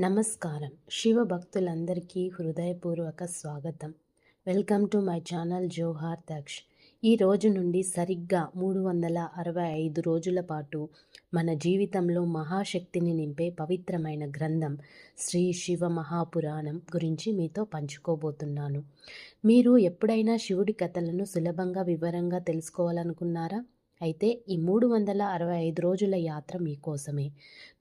నమస్కారం. శివ భక్తులందరికీ హృదయపూర్వక స్వాగతం. Welcome to my channel Johar Daksh. ఈ రోజు నుండి సరిగ్గా మూడు వందల అరవై ఐదు రోజుల పాటు మన జీవితంలో మహాశక్తిని నింపే పవిత్రమైన గ్రంథం శ్రీ శివ మహాపురాణం గురించి మీతో పంచుకోబోతున్నాను. మీరు ఎప్పుడైనా శివుడి కథలను సులభంగా వివరంగా తెలుసుకోవాలనుకున్నారా? అయితే ఈ మూడు వందల అరవై ఐదు రోజుల యాత్ర మీకోసమే.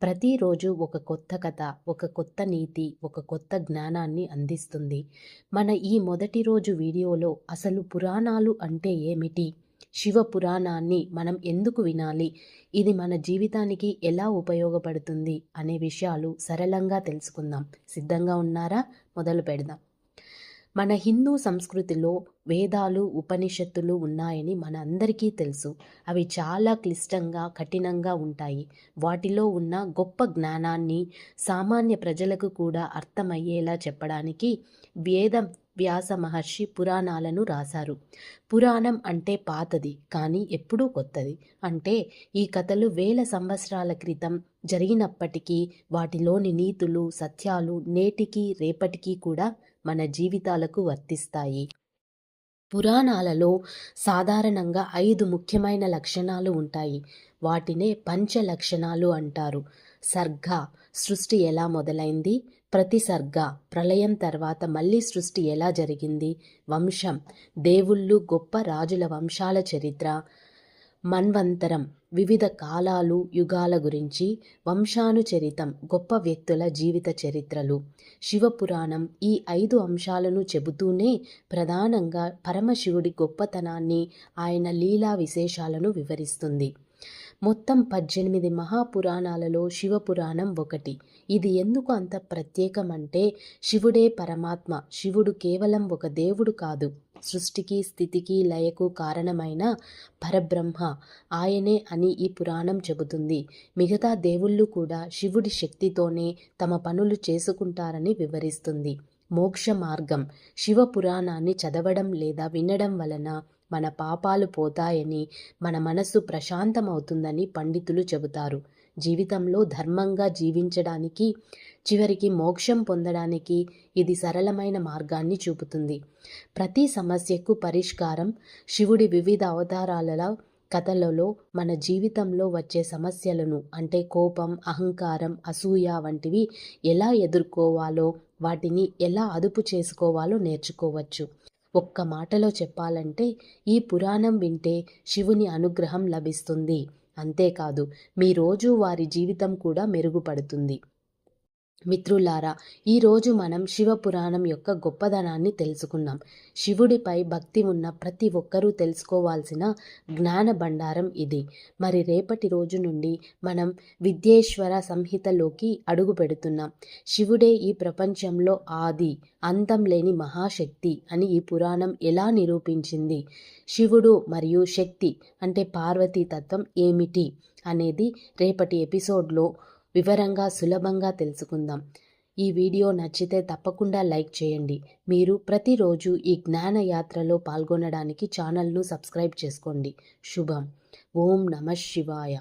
ప్రతిరోజు ఒక కొత్త కథ ఒక కొత్త నీతి ఒక కొత్త జ్ఞానాన్ని అందిస్తుంది. మన ఈ మొదటి రోజు వీడియోలో అసలు పురాణాలు అంటే ఏమిటి? శివ పురాణాన్ని మనం ఎందుకు వినాలి? ఇది మన జీవితానికి ఎలా ఉపయోగపడుతుంది? అనే విషయాలు సరళంగా తెలుసుకుందాం. సిద్ధంగా ఉన్నారా? మొదలు పెడదాం. మన హిందూ సంస్కృతిలో వేదాలు ఉపనిషత్తులు ఉన్నాయని మన అందరికీ తెలుసు. అవి చాలా క్లిష్టంగా కఠినంగా ఉంటాయి. వాటిలో ఉన్న గొప్ప జ్ఞానాన్ని సామాన్య ప్రజలకు కూడా అర్థమయ్యేలా చెప్పడానికి వేద వ్యాస మహర్షి పురాణాలను రాశారు. పురాణం అంటే పాతది కానీ ఎప్పుడూ కొత్తది. అంటే ఈ కథలు వేల సంవత్సరాల క్రితం జరిగినప్పటికీ వాటిలోని నీతులు సత్యాలు నేటికి రేపటికి కూడా మన జీవితాలకు వర్తిస్తాయి. పురాణాలలో సాధారణంగా ఐదు ముఖ్యమైన లక్షణాలు ఉంటాయి. వాటినే పంచ లక్షణాలు అంటారు. సర్గ సృష్టి ఎలా మొదలైంది? ప్రతి సర్గ ప్రళయం తర్వాత మళ్ళీ సృష్టి ఎలా జరిగింది? వంశం. దేవుళ్ళు గొప్ప రాజుల వంశాల చరిత్ర. మన్వంతరం. వివిధ కాలాలు యుగాల గురించి. వంశానుచరితం. గొప్ప వ్యక్తుల జీవిత చరిత్రలు. శివపురాణం ఈ ఐదు అంశాలను చెబుతూనే ప్రధానంగా పరమశివుడి గొప్పతనాన్ని ఆయన లీలా విశేషాలను వివరిస్తుంది. మొత్తం పద్దెనిమిది మహాపురాణాలలో శివపురాణం ఒకటి. ఇది ఎందుకు అంత ప్రత్యేకమంటే శివుడే పరమాత్మ శివుడు కేవలం ఒక దేవుడు కాదు. సృష్టికి స్థితికి లయకు కారణమైన పరబ్రహ్మ ఆయనే అని ఈ పురాణం చెబుతుంది. మిగతా దేవుళ్ళు కూడా శివుడి శక్తితోనే తమ పనులు చేసుకుంటారని వివరిస్తుంది. మోక్ష మార్గం శివ పురాణాన్ని చదవడం లేదా వినడం వలన మన పాపాలు పోతాయని మన మనస్సు ప్రశాంతమవుతుందని పండితులు చెబుతారు. జీవితంలో ధర్మంగా జీవించడానికి చివరికి మోక్షం పొందడానికి ఇది సరళమైన మార్గాన్ని చూపుతుంది. ప్రతి సమస్యకు పరిష్కారం శివుడి వివిధ అవతారాలలో కథలలో మన జీవితంలో వచ్చే సమస్యలను అంటే కోపం అహంకారం అసూయ వంటివి ఎలా ఎదుర్కోవాలో వాటిని ఎలా అదుపు చేసుకోవాలో నేర్చుకోవచ్చు. ఒక్క మాటలో చెప్పాలంటే ఈ పురాణం వింటే శివుని అనుగ్రహం లభిస్తుంది. అంతేకాదు మీ రోజు వారి జీవితం కూడా మెరుగుపడుతుంది. మిత్రులారా ఈరోజు మనం శివపురాణం యొక్క గొప్పదనాన్ని తెలుసుకున్నాం శివుడిపై భక్తి ఉన్న ప్రతి ఒక్కరూ తెలుసుకోవాల్సిన జ్ఞాన భండారం ఇది. మరి రేపటి రోజు నుండి మనం విద్యేశ్వర సంహితలోకి అడుగు పెడుతున్నాం. శివుడే ఈ ప్రపంచంలో ఆది అంతం లేని మహాశక్తి అని ఈ పురాణం ఎలా నిరూపించింది? శివుడు మరియు శక్తి అంటే పార్వతీ తత్వం ఏమిటి అనేది రేపటి ఎపిసోడ్లో వివరంగా సులభంగా తెలుసుకుందాం. ఈ వీడియో నచ్చితే తప్పకుండా లైక్ చేయండి. మీరు ప్రతిరోజు ఈ జ్ఞాన యాత్రలో పాల్గొనడానికి ఛానల్ను సబ్స్క్రైబ్ చేసుకోండి. శుభం. ఓం నమ శివాయ.